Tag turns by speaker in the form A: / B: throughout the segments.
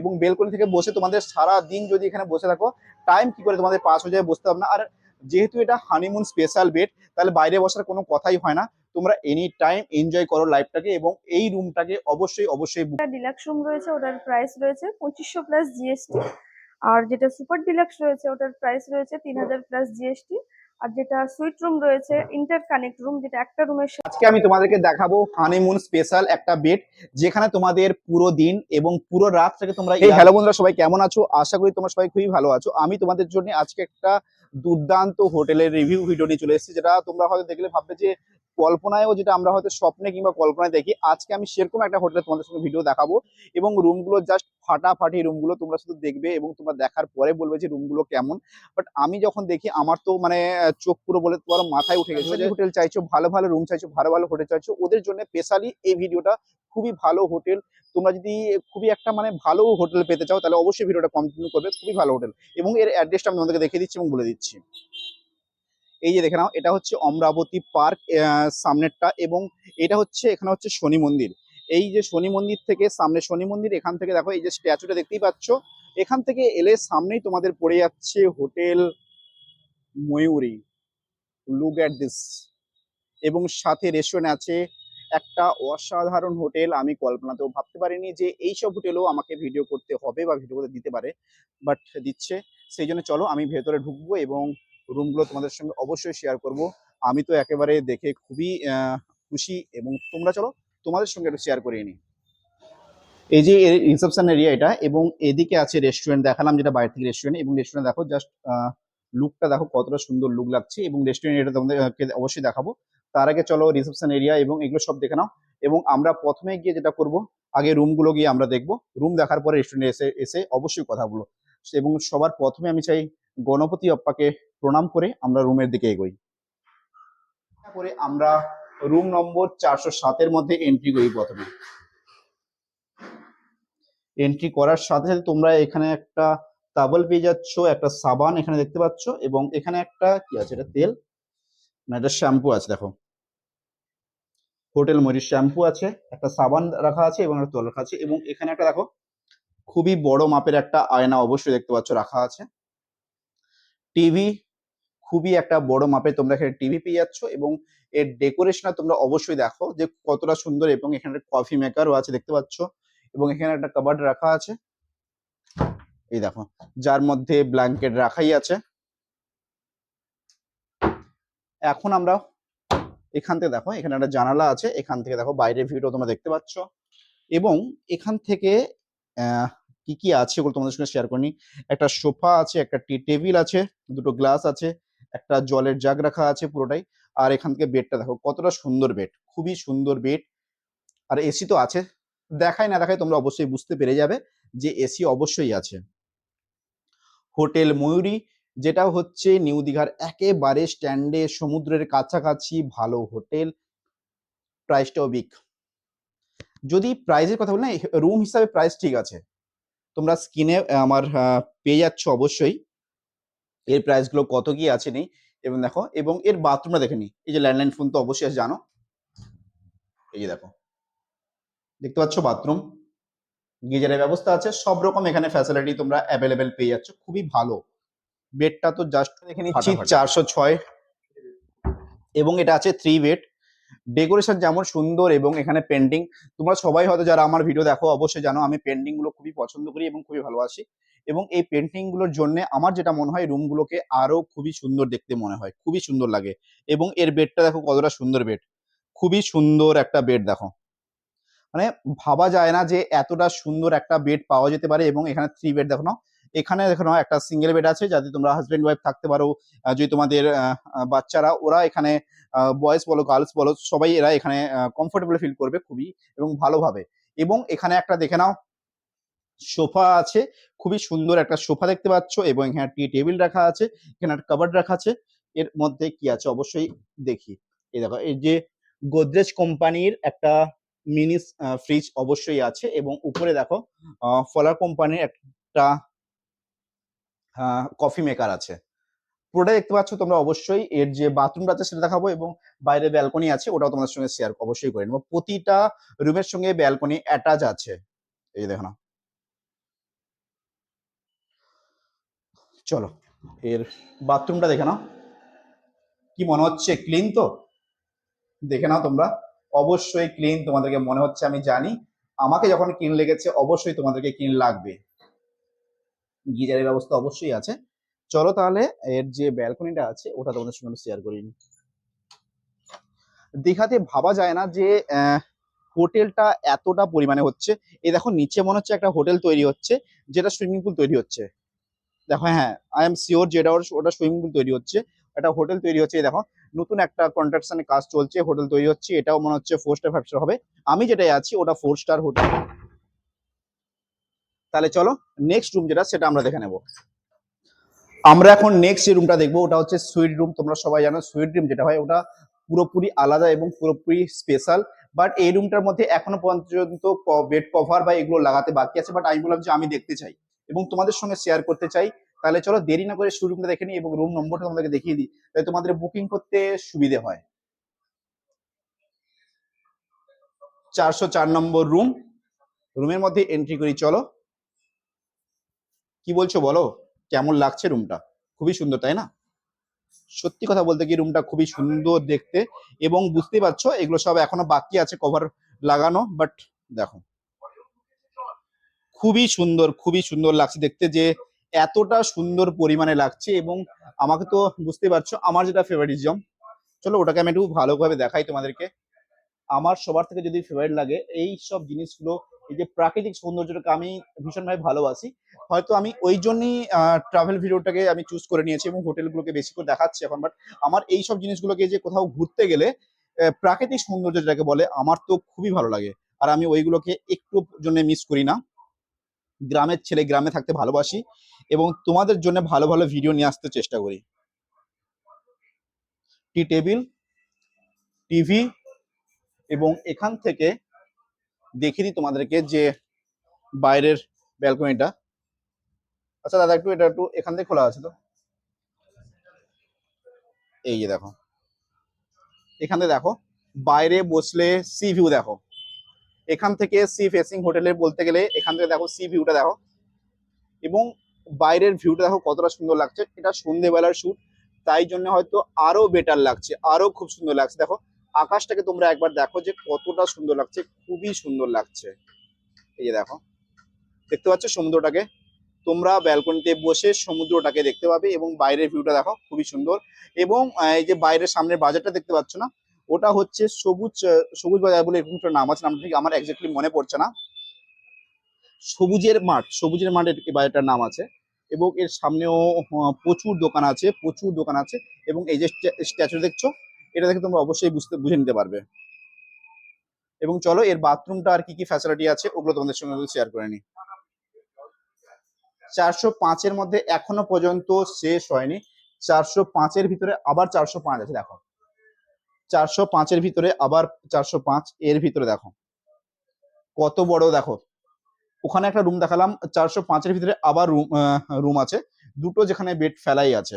A: এবং বেলকনি থেকে বসে তোমাদের সারা দিন যদি এখানে বসে থাকো টাইম কি করে তোমাদের পাস হয়ে যায় বুঝতে পারবে না। আর যেহেতু এটা হানিমুন স্পেশাল বেড তাহলে বাইরে বসার কোনো কথাই হয় না। তোমরা এনি টাইম এনজয় করো লাইফটাকে এবং এই রুমটাকে অবশ্যই অবশ্যই
B: ডিলাক্স রুম রয়েছে, ওটার প্রাইস রয়েছে পঁচিশশো প্লাস জিএসটি আর যেটা সুপার ডিলাক্স রয়েছে, ওটার প্রাইস রয়েছে তিন হাজার প্লাস জিএসটি আর যেটা সুইট রুম রয়েছে ইন্টার কানেক্ট রুম যেটা একটা রুমের
A: আজকে আমি তোমাদেরকে দেখাবো হানিমুন স্পেশাল একটা বেড যেখানে তোমাদের পুরো দিন এবং পুরো রাতটাকে তোমরা এই হ্যালো বন্ধুরা সবাই কেমন আছো? আশা করি তোমরা সবাই খুবই ভালো আছো। আমি তোমাদের জন্য আজকে একটা দুর্দান্ত হোটেলের রিভিউ ভিডিও নিয়ে চলে এসেছি যেটা তোমরা হয়তো দেখলে ভাববে যে কল্পনায়ও যেটা আমরা হয়তো স্বপ্নে কিংবা কল্পনায় দেখি আজকে আমি সেরকম একটা হোটেলে তোমাদের সঙ্গে ভিডিও দেখাবো এবং রুমগুলো জাস্ট ফাটাফাটি রুমগুলো তোমরা শুধু দেখবে এবং তোমরা দেখার পরে বলবে যে রুমগুলো কেমন। বাট আমি যখন দেখি আমার তো মানে চোখ পুরো বলে তোমার মাথায় উঠে গেছে যে হোটেল চাইছো ভালো ভালো রুম চাইছো ভালো ভালো হোটেল চাইছো ওদের জন্য স্পেশালি এই ভিডিওটা খুবই ভালো হোটেল। তোমরা যদি খুবই একটা মানে ভালো হোটেল পেতে চাও তাহলে অবশ্যই ভিডিওটা কন্টিনিউ করবে খুবই ভালো হোটেল। এবং এর অ্যাড্রেসটা আমি তোমাদেরকে দেখিয়ে দিচ্ছি এবং বলে দিচ্ছি। এই যে দেখে নাও, এটা হচ্ছে অমরাবতী পার্ক সামনেরটা এবং এটা হচ্ছে, এখানে হচ্ছে শনি মন্দির। এই যে শনি মন্দির থেকে সামনে শনি মন্দির, এখান থেকে দেখো এই যে স্ট্যাচুটা দেখতেই পাচ্ছ। এখান থেকে এলে সামনেই তোমাদের পড়ে যাচ্ছে hotel Mayuri. Look at this এবং সাথে রেস্টুরেন্ট আছে। একটা অসাধারণ হোটেল, আমি কল্পনাতেও ভাবতে পারিনি যে এইসব হোটেলও আমাকে ভিডিও করতে হবে বা ভিডিও করতে দিতে পারে বাট দিচ্ছে। সেই জন্য চলো আমি ভেতরে ঢুকবো এবং রুমগুলো তোমাদের সঙ্গে অবশ্যই শেয়ার করব। আমি তো একেবারে দেখে খুবই খুশি এবং তোমরা চলো তোমাদের সঙ্গে একটু শেয়ার করিয়ে নিই। এই যে রিসেপশন এরিয়া এটা এবং এদিকে আছে রেস্টুরেন্ট দেখালাম যেটা বাইরে থেকে রেস্টুরেন্ট এবং রেস্টুরেন্ট দেখো জাস্ট লুকটা দেখো কতটা সুন্দর লুক লাগছে এবং রেস্টুরেন্ট এটা তোমাদেরকে অবশ্যই দেখাবো। তার আগে চলো রিসেপশন এরিয়া এবং এগুলো সব দেখে নাও এবং আমরা প্রথমে গিয়ে যেটা করব, আগে রুমগুলো গিয়ে আমরা দেখব। রুম দেখার পরে রেস্টুরেন্টে এসে এসে অবশ্যই কথা বলো। এবং সবার প্রথমে আমি চাই গণপতি অপ্পাকে প্রণাম করে আমরা রুমের দিকে এগোই। করে আমরা রুম নম্বর চারশো সাতের মধ্যে এন্ট্রি করি প্রথমে। এন্ট্রি করার সাথে সাথে তোমরা এখানে একটা তাবল পেয়ে যাচ্ছ, একটা সাবান এখানে দেখতে পাচ্ছ, এবং এখানে একটা কি আছে? এটা তেল? না, এটা শ্যাম্পু আছে, দেখো। হোটেল মরির শ্যাম্পু আছে, একটা সাবান রাখা আছে এবং একটা তেল রাখা আছে, এবং এখানে একটা দেখো, খুবই বড় মাপের একটা আয়না অবশ্যই দেখতে পাচ্ছ রাখা আছে। টিভি খুবই একটা বড় মাপের তোমরা এখানে টিভি পেয়ে যাচ্ছ এবং এর ডেকোরেশনটা তোমরা অবশ্যই দেখো যে কতটা সুন্দর এবং এখানে কফি মেকারও আছে, দেখতে পাচ্ছ? এবং এখানে একটা কাবার্ড রাখা আছে। এই দেখো, যার মধ্যে ব্ল্যাঙ্কেট রাখাই আছে। এখন আমরা এখান থেকে দেখো, এখানে একটা জানালা আছে, এখান থেকে দেখো বাইরের ভিউটা তোমরা দেখতে পাচ্ছ। এবং এখান থেকে কি কি আছে ওগুলো তোমাদের সঙ্গে শেয়ার করিনি। একটা সোফা আছে, একটা টি টেবিল আছে, দুটো গ্লাস আছে একটা জলের জাগ রাখা আছে পুরোটাই। আর এখান থেকে বেডটা দেখো, কতটা সুন্দর বেড, খুবই সুন্দর বেড। আর এসি তো আছে, দেখায় না দেখায় তোমরা অবশ্যই বুঝতে পেরে যাবে যে এসি অবশ্যই আছে। হোটেল ময়ূরী, যেটা হচ্ছে নিউ দীঘার একেবারে স্ট্যান্ডে সমুদ্রের কাছাকাছি, ভালো হোটেল প্রাইসটাও বিগ যদি প্রাইসের কথা বলি না রুম হিসাবে প্রাইস ঠিক আছে। তোমরা স্ক্রিনে আমার পেয়ে যাচ্ছ অবশ্যই। এর প্রাইসগুলো কত কি আছে নেই এবং দেখো এবং এর বাথরুমটা দেখে নি এই যে ল্যান্ডলাইন ফোন তো অবশ্যই জানো? এই যে দেখো। দেখতে পাচ্ছ বাথরুম গিজারের ব্যবস্থা আছে সব রকম এখানে ফ্যাসিলিটি তোমরা অ্যাভেলেবেল পেয়ে যাচ্ছ খুবই ভালো। বেডটা তো জাস্ট দেখে নিচ্ছি। চারশো ছয়। এবং এটা আছে থ্রি বেড ডেকোরেশন যেমন সুন্দর এবং এখানে পেন্টিং তোমরা সবাই হয়তো যারা আমার ভিডিও দেখো অবশ্যই জানো আমি পেন্টিংগুলো খুবই পছন্দ করি এবং খুবই ভালোবাসি। এবং এই পেন্টিংগুলোর জন্য আমার যেটা মনে হয় রুমগুলোকে আরও খুবই সুন্দর দেখতে মনে হয়। খুবই সুন্দর লাগে। এবং এর বেডটা দেখো কতটা সুন্দর বেড খুবই সুন্দর একটা বেড দেখো। মানে ভাবা যায় না যে এতটা সুন্দর একটা বেড পাওয়া যেতে পারে এবং এখানে থ্রি বেড দেখো না এখানে দেখো না একটা সিঙ্গেল বেড আছে যাতে তোমরা হাজব্যান্ড ওয়াইফ থাকতে পারো। যদি তোমাদের বাচ্চারা, ওরা এখানে বয়েজ বলো গার্লস বলো, সবাই এরা এখানে কমফোর্টেবল ফিল করবে খুবই এবং ভালোভাবে। এবং এখানে একটা দেখে নাও সোফা আছে, খুবই সুন্দর একটা সোফা দেখতে পাচ্ছ এবং এখানে টি টেবিল রাখা আছে, এখানে একটা কাবার্ড রাখা আছে, এর মধ্যে কি আছে অবশ্যই দেখি। এই দেখো, এই যে গোদরেজ কোম্পানির একটা মিনি ফ্রিজ অবশ্যই আছে এবং উপরে দেখো ফলার কোম্পানির একটা কফি মেকার আছে। পুরোটা দেখতে পাচ্ছ তোমরা অবশ্যই, এর যে বাথরুমটা আছে সেটা দেখাবো এবং বাইরে ব্যালকনি আছে, ওটাও তোমাদের সঙ্গে শেয়ার অবশ্যই করে নেব। প্রতিটা রুমের সঙ্গে ব্যালকনি অ্যাটাচ আছে। এই দেখো না চলো, এর বাথরুমটা দেখে নাও। কি মনে হচ্ছে? ক্লিন তো? দেখে নাও তোমরা। অবশ্যই ক্লিন তোমাদেরকে মনে হচ্ছে আমি জানি। আমাকে যখন ক্লিন লেগেছে, অবশ্যই তোমাদেরকে ক্লিন লাগবে। গিজারের ব্যবস্থা অবশ্যই আছে। চলো তাহলে, এর যে ব্যালকনিটা আছে, ওটা তোমাদের সঙ্গে শেয়ার করি। দীঘাতে ভাবা যায় না যে হোটেলটা এতটা পরিমাণে হচ্ছে। এই দেখো, নিচে মনে হচ্ছে একটা হোটেল তৈরি হচ্ছে, যেটা সুইমিং পুল তৈরি হচ্ছে। দেখো হ্যাঁ আই এম শিওর যেটা ওটা সুইমিং পুল তৈরি হচ্ছে একটা হোটেল তৈরি হচ্ছে দেখো, নতুন একটা কন্ট্রাকশনের কাজ চলছে হোটেল তৈরি হচ্ছে, এটাও মনে হচ্ছে ফোর স্টার ফাইভ স্টার হবে। আমি যেটাই আছি, ওটা ফোর স্টার হোটেল তাহলে চলো নেক্সট রুম যেটা, সেটা আমরা দেখে নেব। আমরা এখন নেক্সট যে রুমটা দেখব, ওটা হচ্ছে সুইট রুম তোমরা সবাই জানো সুইট রুম যেটা হয়, ওটা পুরোপুরি আলাদা এবং পুরোপুরি স্পেশাল বাট এই রুমটার মধ্যে এখনও পর্যন্ত বেড কভার বা এগুলো লাগাতে বাকি আছে বাট আমি বললাম যে আমি দেখতে চাই। এবং তোমাদের সঙ্গে শেয়ার করতে চাই, তাহলে চলো দেরি না করে রুমটা দেখে নিই এবং রুম নম্বরটা তোমাদেরকে দেখিয়ে দিই, তাহলে তোমাদের বুকিং করতে সুবিধে হয়। চারশো চার নম্বর রুম রুমের মধ্যে এন্ট্রি করি, চলো। কি বলছো বলো? কেমন লাগছে রুমটা খুবই সুন্দর, তাই না? সত্যি কথা বলতে কি রুমটা খুবই সুন্দর দেখতে এবং বুঝতেই পারছ, এগুলো সব এখনও বাকি আছে কভার লাগানো বাট দেখো। খুবই সুন্দর খুবই সুন্দর লাগছে দেখতে যে এতটা সুন্দর পরিমাণে লাগছে এবং আমাকে তো বুঝতে পারছ আমার যেটা ফেভারিজম চলো ওটাকে আমি একটু ভালোভাবে দেখাই তোমাদেরকে। আমার সবার থেকে যদি ফেভারিট লাগে, এই সব জিনিসগুলো, এই যে প্রাকৃতিক সৌন্দর্যটাকে আমি ভীষণভাবে ভালোবাসি। হয়তো আমি ওই জন্যই ট্রাভেল ভিডিওটাকে আমি চুজ করে নিয়েছি এবং হোটেলগুলোকে বেশি করে দেখাচ্ছি এখন। বাট আমার এই সব জিনিসগুলোকে যে কোথাও ঘুরতে গেলে প্রাকৃতিক সৌন্দর্য যেটাকে বলে, আমার তো খুবই ভালো লাগে। আর আমি ওইগুলোকে একটু জন্য মিস করি না। গ্রামের ছেলে গ্রামে থাকতে ভালোবাসি এবং তোমাদের জন্য ভালো ভালো ভিডিও নিয়ে আসতে চেষ্টা করি। টি টেবিল টিভি এবং এখান থেকে দেখিয়ে দিই তোমাদেরকে যে বাইরের ব্যালকনিটা আচ্ছা দাদা একটু এটা একটু এখান থেকে খোলা আছে তো। এই যে দেখো। এখান দেখো, বাইরে বসলে সি ভিউ দেখো। এখান থেকে সি ফেসিং হোটেলে বলতে গেলে, এখান থেকে দেখো সি ভিউটা দেখো। এবং বাইরের ভিউটা দেখো কতটা সুন্দর লাগছে। এটা সন্ধেবেলার শুট তাই জন্য হয়তো আরও বেটার লাগছে, আরও খুব সুন্দর লাগছে। দেখো, আকাশটাকে তোমরা একবার দেখো যে কতটা সুন্দর লাগছে, খুবই সুন্দর লাগছে। এই যে দেখো, দেখতে পাচ্ছ সমুদ্রটাকে? তোমরা ব্যালকনিতে বসে সমুদ্রটাকে দেখতে পাবে এবং বাইরের ভিউটা দেখো, খুবই সুন্দর। এবং এই যে বাইরের সামনের বাজারটা দেখতে পাচ্ছ না? ওটা হচ্ছে সবুজ সবুজ বাজার বলে এরকম একটা নাম আছে, নামটা ঠিক আমার একজাক্টলি মনে পড়ছে না। সবুজের মাঠ, সবুজের মাঠের এই বাজারটার নাম আছে এবং এর সামনেও প্রচুর দোকান আছে, প্রচুর দোকান আছে এবং এই যে স্ট্যাচু দেখছ, এটা দেখে তোমরা অবশ্যই বুঝতে, বুঝে নিতে পারবে। এবং চলো এর বাথরুমটা আর কি কি ফ্যাসিলিটি আছে, ওগুলো তোমাদের সঙ্গে শেয়ার করে নিই। চারশো পাঁচের মধ্যে এখনও পর্যন্ত শেষ হয়নি, চারশো পাঁচের ভিতরে আবার চারশো পাঁচ আছে, দেখো। চারশো পাঁচের ভিতরে, আবার চারশো পাঁচ এর ভিতরে দেখো। কত বড় দেখো। ওখানে একটা রুম দেখালাম, চারশো পাঁচের ভিতরে আবার রুম রুম আছে। দুটো যেখানে বেড ফেলাই আছে।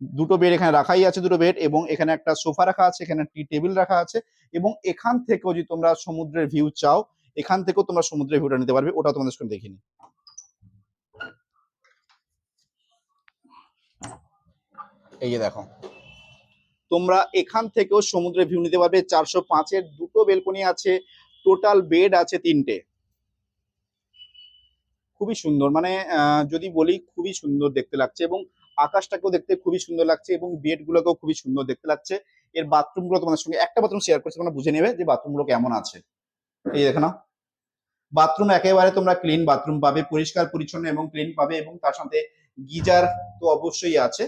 A: দুটো বেড এখানে রাখাই আছে, দুটো বেড এবং এখানে একটা সোফা রাখা আছে, এখানে টি টেবিল রাখা আছে, এবং এখান থেকেও যদি তোমরা সমুদ্রের ভিউ চাও, এখান থেকেও তোমরা সমুদ্রের ভিউটা নিতে পারবে, ওটা তোমাদের সঙ্গে দেখিনি এই যে দেখো। তোমরা এখান থেকেও সমুদ্রের ভিউ নিতে পারবে। চারশো পাঁচের দুটো বেলকনি আছে টোটাল বেড আছে তিনটে। খুবই সুন্দর মানে যদি বলি খুবই সুন্দর দেখতে লাগছে এবং আকাশটাকেও দেখতে খুবই সুন্দর লাগছে এবং বেড গুলোকেও খুবই সুন্দর দেখতে লাগছে। এর বাথরুমগুলো তোমাদের সঙ্গে একটা বাথরুম শেয়ার করছি, তোমরা বুঝে নেবে যে বাথরুমগুলো কেমন আছে। এই দেখো না বাথরুম একেবারে তোমরা ক্লিন বাথরুম পাবে, পরিষ্কার পরিচ্ছন্ন এবং ক্লিন পাবে এবং তার সাথে গিজার তো অবশ্যই আছে।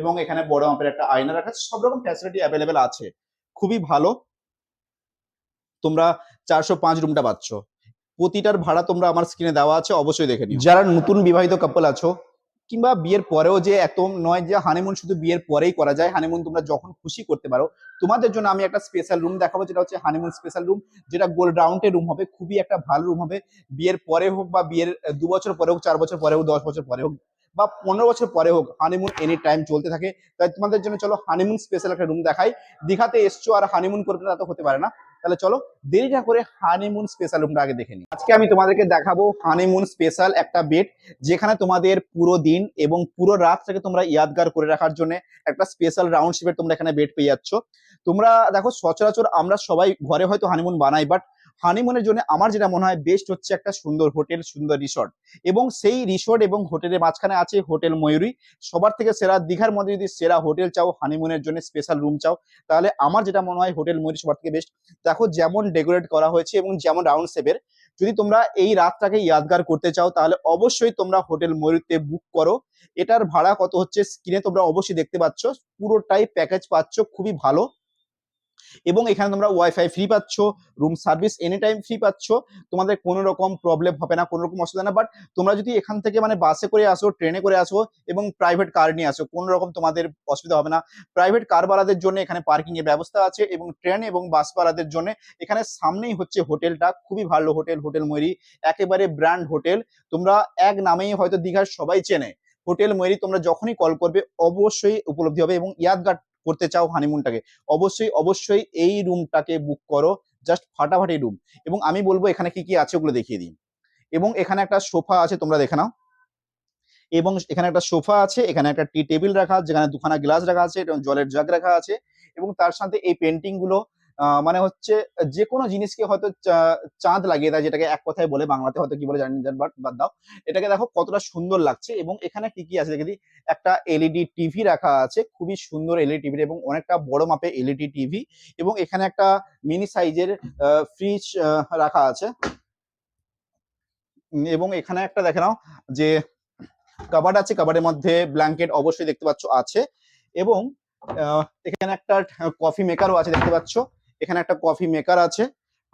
A: এবং এখানে বড় মাপের একটা আয়না রাখা আছে, সব রকম ফ্যাসিলিটি অ্যাভেলেবেল আছে। খুবই ভালো। তোমরা চারশো পাঁচ রুমটা পাচ্ছ। প্রতিটার ভাড়া তোমরা আমার স্ক্রিনে দেওয়া আছে, অবশ্যই দেখে নিও। যারা নতুন বিবাহিত কাপল আছো, কিংবা বিয়ের পরেও যে এত নয় যে হানিমুন শুধু বিয়ের পরেই করা যায় হানিমুন তোমরা যখন খুশি করতে পারো, তোমাদের জন্য আমি একটা স্পেশাল রুম দেখাবো, যেটা হচ্ছে হানিমুন স্পেশাল রুম যেটা গোল্ড রাউন্ডের রুম হবে, খুবই একটা ভালো রুম হবে। বিয়ের পরে হোক বা বিয়ের দু বছর পরে হোক, চার বছর পরে হোক, দশ বছর পরে হোক বা পনেরো বছর পরে হোক হানিমুন এনি টাইম চলতে থাকে। তাই তোমাদের জন্য চলো হানিমুন স্পেশাল একটা রুম দেখাই। দীঘাতে এসছো আর হানিমুন করবে তা তো হতে পারে না। তাহলে চলো দেরি না করে হানিমুন স্পেশাল রুমটা আগে দেখে নিই। আজকে আমি তোমাদেরকে দেখাবো হানিমুন স্পেশাল একটা বেড যেখানে তোমাদের পুরো দিন এবং পুরো রাতটাকে তোমরা ইয়াদগার করে রাখার জন্য একটা স্পেশাল রাউন্ড শেপের তোমরা এখানে বেড পেয়ে যাচ্ছ। তোমরা দেখো, সচরাচর আমরা সবাই ঘরে হয়তো হানিমুন বানাই বাট হানিমুনের জন্য আমার যেটা মনে হয় বেস্ট হচ্ছে একটা সুন্দর হোটেল সুন্দর রিসর্ট এবং সেই রিসর্ট এবং হোটেলের মাঝখানে আছে হোটেল ময়ূরী। সবার থেকে সেরা দীঘার মধ্যে যদি সেরা হোটেল চাও হানিমুনের জন্য স্পেশাল রুম চাও, তাহলে আমার যেটা মনে হয় হোটেল ময়ূরী সবার থেকে বেস্ট দেখো যেমন ডেকোরেট করা হয়েছে এবং যেমন রাউন্ড শেপের যদি তোমরা এই রাতটাকে ইয়াদগার করতে চাও, তাহলে অবশ্যই তোমরা হোটেল ময়ূরীতে বুক করো। এটার ভাড়া কত হচ্ছে? স্ক্রিনে তোমরা অবশ্যই দেখতে পাচ্ছ। পুরোটাই প্যাকেজ পাচ্ছ, খুবই ভালো। এবং এখানে তোমরা ওয়াইফাই ফ্রি পাচ্ছ room service any time free পাচ্ছ, তোমাদের কোনো রকম প্রবলেম হবে না, কোনো রকম অসুবিধা না বাট তোমরা যদি এখান থেকে মানে বাসে করে আসো ট্রেনে করে আসো এবং প্রাইভেট কার নিয়ে আসো, কোনো রকম তোমাদের অসুবিধা হবে না। প্রাইভেট কারওয়ালাদের জন্য এখানে পার্কিং এর ব্যবস্থা আছে এবং ট্রেন এবং বাসওয়ালাদের জন্য এখানে সামনেই হচ্ছে হোটেলটা, খুবই ভালো হোটেল হোটেল ময়ূরী, একেবারে ব্র্যান্ড হোটেল। তোমরা এক নামেই হয়তো দীঘার সবাই চেনে। হোটেল ময়ূরী তোমরা যখনই কল করবে, অবশ্যই উপলব্ধি হবে এবং ইয়াদগার করতে চাও হানিমুনটাকে অবশ্যই অবশ্যই এই রুমটাকে বুক করো জাস্ট ফাটাফাটি রুম এবং আমি বলব এখানে কি কি আছে ওগুলো দেখিয়ে দিই। এবং এখানে একটা সোফা আছে, তোমরা দেখে নাও। এবং এখানে একটা সোফা আছে, এখানে একটা টি টেবিল রাখা আছে, যেখানে দুখানা গ্লাস রাখা আছে, এবং জলের জাগ রাখা আছে। এবং তার সাথে এই পেন্টিংগুলো মানে হচ্ছে যে কোনো জিনিসকে হয়তো চাঁদ লাগিয়ে দেয়, যেটাকে এক কথায় বলে বাংলাতে হয়তো কি বলে জানি বাট বাদ দাও। এটাকে দেখো কতটা সুন্দর লাগছে এবং এখানে কি কি আছে দেখে একটা এলইডি টিভি রাখা আছে, খুবই সুন্দর এলইডি টিভি এবং অনেকটা বড় মাপে এলইডি টিভি এবং এখানে একটা মিনি সাইজের ফ্রিজ রাখা আছে। এবং এখানে একটা দেখে নাও যে কাবার্ড আছে কাবার্ডের মধ্যে ব্ল্যাঙ্কেট অবশ্যই দেখতে পাচ্ছ আছে। এবং এখানে একটা কফি মেকারও আছে, দেখতে পাচ্ছ। এখানে একটা কফি মেকার আছে।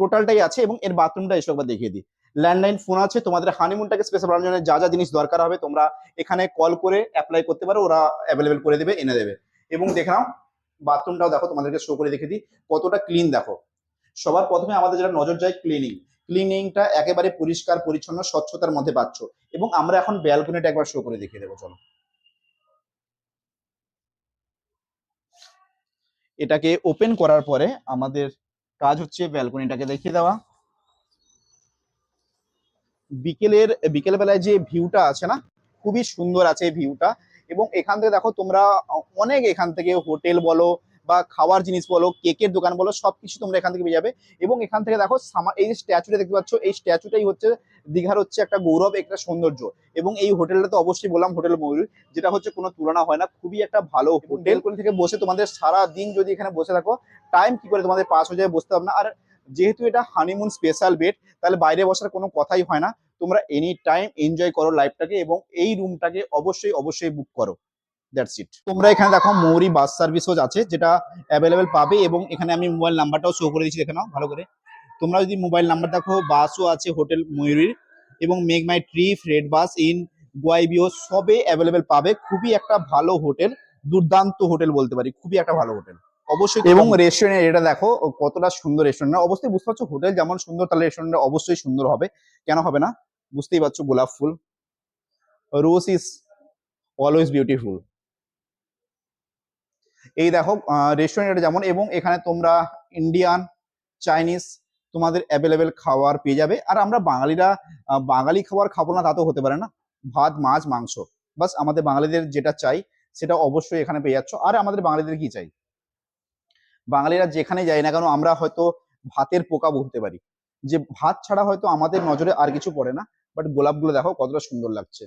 A: টোটালটাই আছে এবং এর বাথরুমটা এসব একবার দেখিয়ে দিই। ল্যান্ডলাইন ফোন আছে, তোমাদের হানিমুনটাকে স্পেশাল বানানোর জন্য যা যা জিনিস দরকার হবে তোমরা এখানে কল করে অ্যাপ্লাই করতে পারো, ওরা অ্যাভেলেবেল করে দেবে, এনে দেবে। এবং দেখে নাও বাথরুমটাও দেখো, তোমাদেরকে শো করে দেখে দিই, কতটা ক্লিন দেখো। সবার প্রথমে আমাদের যেটা নজর যায় ক্লিনিং ক্লিনিংটা একেবারে পরিষ্কার, পরিচ্ছন্ন, স্বচ্ছতার মধ্যে পাচ্ছ। এবং আমরা এখন ব্যালকনিটা একবার শো করে দেখিয়ে দেবো, চলো। এটাকে ওপেন করার পরে আমাদের কাজ হচ্ছে ব্যালকনিটাকে দেখিয়ে দেওয়া। বিকেলের বিকেল বেলায় যে ভিউটা আছে না, খুবই সুন্দর আছে ভিউটা এবং এখান থেকে দেখো তোমরা অনেক এখান থেকে হোটেল বলো বা খাওয়ার জিনিস বলো কেকের দোকান বলো সবকিছু তোমরা এখান থেকে পেয়ে যাবে। এবং এখান থেকে দেখো এই যে স্ট্যাচুটা দেখতে পাচ্ছ এই স্ট্যাচুটাই হচ্ছে দীঘার হচ্ছে একটা গৌরব একটা সৌন্দর্য। এবং এই হোটেলটা তো অবশ্যই বললাম হোটেল ময়ূর যেটা হচ্ছে কোনো তুলনা হয় না খুবই একটা ভালো হোটেল। কোন থেকে বসে তোমাদের সারা দিন যদি এখানে বসে থাকো টাইম কি করে তোমাদের পাস হয়ে যায় বসতে পারবে না। আর যেহেতু এটা হানিমুন স্পেশাল বেড তাহলে বাইরে বসার কোনো কথাই হয় না। তোমরা এনি টাইম এনজয় করো লাইফটাকে এবং এই রুমটাকে অবশ্যই অবশ্যই বুক করো। দ্যাটস ইট তোমরা এখানে দেখো মৌরি বাস সার্ভিসও আছে যেটা অ্যাভেলেবেল পাবে এবং এখানে আমি মোবাইল নাম্বারটাও শো করে দিচ্ছি দেখে নাও ভালো করে। তোমরা যদি মোবাইল নাম্বার দেখো বাসও আছে হোটেল ময়ূরীর এবং Make My Trip Red Bus in Goibibo সবে অ্যাভেলেবেল পাবে। খুবই একটা ভালো হোটেল দুর্দান্ত হোটেল বলতে পারি খুবই একটা ভালো হোটেল অবশ্যই এবং রেস্টুরেন্ট এটা দেখো কতটা সুন্দর রেস্টুরেন্ট অবশ্যই বুঝতে পারছ হোটেল যেমন সুন্দর তাহলে রেস্টুরেন্ট অবশ্যই সুন্দর হবে। কেন হবে না? বুঝতেই পারছ গোলাপ ফুল। রোজ ইজ অলওয়েজ বিউটিফুল এই দেখো রেস্টুরেন্ট যেমন, এবং এখানে তোমরা ইন্ডিয়ান চাইনিজ তোমাদের অ্যাভেলেবেল খাবার পেয়ে যাবে। আর আমরা বাঙালিরা বাঙালি খাবার খাব না, তা তো হতে পারে না। ভাত, মাছ, মাংস বাস আমাদের বাঙালিদের যেটা চাই, সেটা অবশ্যই এখানে পেয়ে যাচ্ছ। আর আমাদের বাঙালিদের কি চাই? বাঙালিরা যেখানে যাই না কেন, আমরা হয়তো ভাতের পোকা বলতে পারি। যে ভাত ছাড়া হয়তো আমাদের নজরে আর কিছু পড়ে না বাট গোলাপগুলো দেখো, কতটা সুন্দর লাগছে।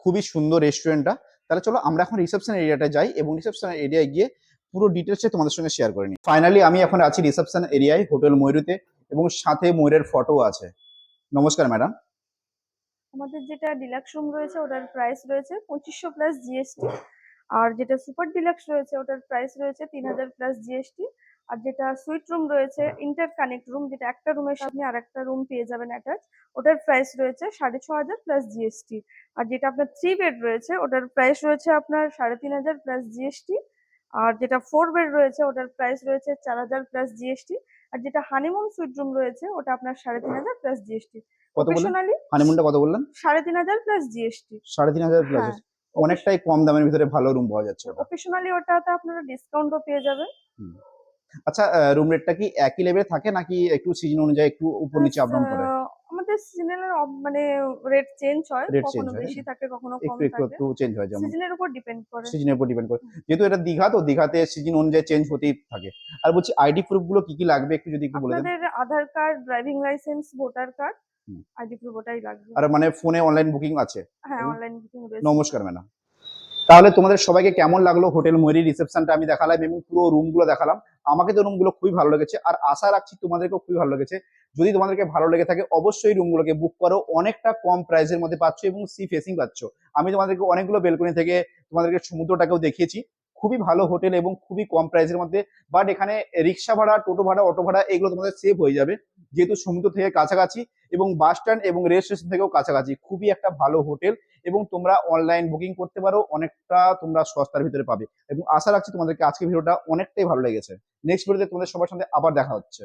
A: খুবই সুন্দর রেস্টুরেন্টটা তাহলে চলো আমরা এখন রিসেপশন এরিয়াটা যাই এবং রিসেপশন এরিয়ায় গিয়ে পুরো ডিটেলসে তোমাদের সঙ্গে শেয়ার করে নিই। ফাইনালি আমি এখন আছি রিসেপশন এরিয়ায় হোটেল ময়ূরুতে এবং সাথে ময়ূরের ফটো আছে। নমস্কার ম্যাডাম
B: আমাদের যেটা ডিলাক্স রুম রয়েছে, ওটার প্রাইস রয়েছে পঁচিশশো প্লাস জিএসটি আর যেটা সুপার ডিলাক্স রয়েছে, ওটার প্রাইস রয়েছে তিন হাজার প্লাস জিএসটি আর যেটা সুইট রুম রয়েছে ইন্টার কানেক্ট রুম যেটা একটা রুমের সামনে আর একটা রুম পেয়ে যাবেন অ্যাটাচ ওটার প্রাইস রয়েছে সাড়ে ছ হাজার প্লাস জিএসটি আর যেটা আপনার থ্রি বেড রয়েছে ওটার প্রাইস রয়েছে আপনার সাড়ে তিন হাজার প্লাস জিএসটি আর যেটা ফোর বেড রয়েছে ওটার প্রাইস রয়েছে চার হাজার প্লাস জিএসটি আর যেটা হানিমুন সুইট রুম রয়েছে ওটা আপনার সাড়ে তিন হাজার প্লাস জিএসটি প্রফেশনালি
A: হানিমুনটা কত বললেন?
B: সাড়ে তিন হাজার প্লাস জিএসটি
A: সাড়ে তিন হাজার প্লাস
B: হ্যাঁ।
A: অনেকটাই কম দামের ভিতরে ভালো রুম পাওয়া যাচ্ছে
B: প্রফেশনালি ওটাতে আপনারা ডিসকাউন্টও পেয়ে যাবেন।
A: আচ্ছা রুম রেটটা কি একই লেভেলে থাকে নাকি একটু সিজন অনুযায়ী একটু উপর নিচে আপ ডাউন করে?
B: আমাদের সিজনাল মানে রেট চেঞ্জ হয় কখনো
A: হয়।
B: বেশি থাকে কখনো কম
A: একটু একটু
B: থাকে।
A: একটু চেঞ্জ হয় যেমন
B: সিজনের উপর ডিপেন্ড করে।
A: সিজনের উপর ডিপেন্ড করে। যেহেতু এটা দীঘা তো দীঘাতে সিজন অনুযায়ী চেঞ্জ হতেই থাকে। আর বলছি আইডি প্রুফগুলো কি কি লাগবে? একটু যদি একটু বলে দেন।
B: আপনাদের Aadhaar card driving licence voter card ID proof ওটাই লাগবে।
A: আর মানে ফোনে অনলাইন বুকিং আছে?
B: হ্যাঁ অনলাইন বুকিং রয়েছে।
A: নমস্কার ম্যাডাম তাহলে তোমাদের সবাইকে কেমন লাগল হোটেল ময়ূরী রিসেপশনটা আমি দেখালাম এবং পুরো রুমগুলো দেখালাম। আমাকে তো রুমগুলো খুবই ভালো লেগেছে আর আশা রাখছি তোমাদেরকেও খুবই ভালো লেগেছে। যদি তোমাদেরকে ভালো লেগে থাকে অবশ্যই রুমগুলোকে বুক করো। অনেকটা কম প্রাইসের মধ্যে পাচ্ছ এবং সি ফেসিং পাচ্ছ। আমি তোমাদেরকে অনেকগুলো বেলকনি থেকে তোমাদেরকে সমুদ্রটাকেও দেখিয়েছি। খুবই ভালো হোটেল এবং খুবই কম প্রাইসের মধ্যে। বাট এখানে রিক্সা ভাড়া, টোটো ভাড়া, অটো ভাড়া এগুলো তোমাদের সেভ হয়ে যাবে। যেহেতু সমুদ্র থেকে কাছাকাছি এবং বাস স্ট্যান্ড এবং রেল স্টেশন থেকেও কাছাকাছি। খুবই একটা ভালো হোটেল এবং তোমরা অনলাইন বুকিং করতে পারো, অনেকটা তোমরা সস্তার ভিতরে পাবে। এবং আশা রাখছি তোমাদেরকে আজকে ভিডিওটা অনেকটাই ভালো লেগেছে। নেক্সট ভিডিওতে তোমাদের সবার সাথে আবার দেখা হচ্ছে।